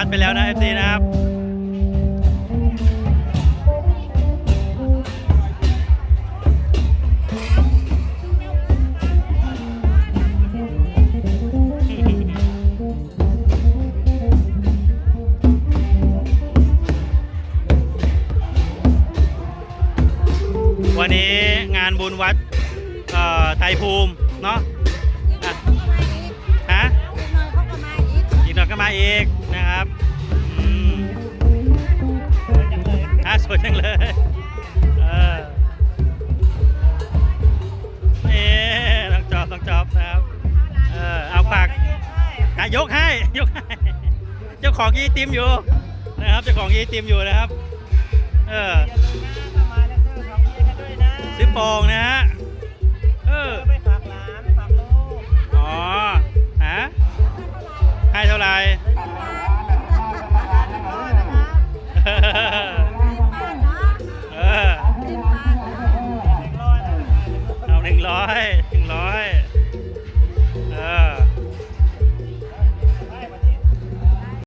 ัดไปแล้วนะเอฟซีนะครับวันนี้งานบุญวัดไทตภูมิเนาะฮะอีกหน่อยก็มาอีก ยกให้ยกให้เจ้าของยีติมอยู่นะครับเจ้าของยีติมอยู่นะครับ เออซื้อโป่งนะฮะเออไป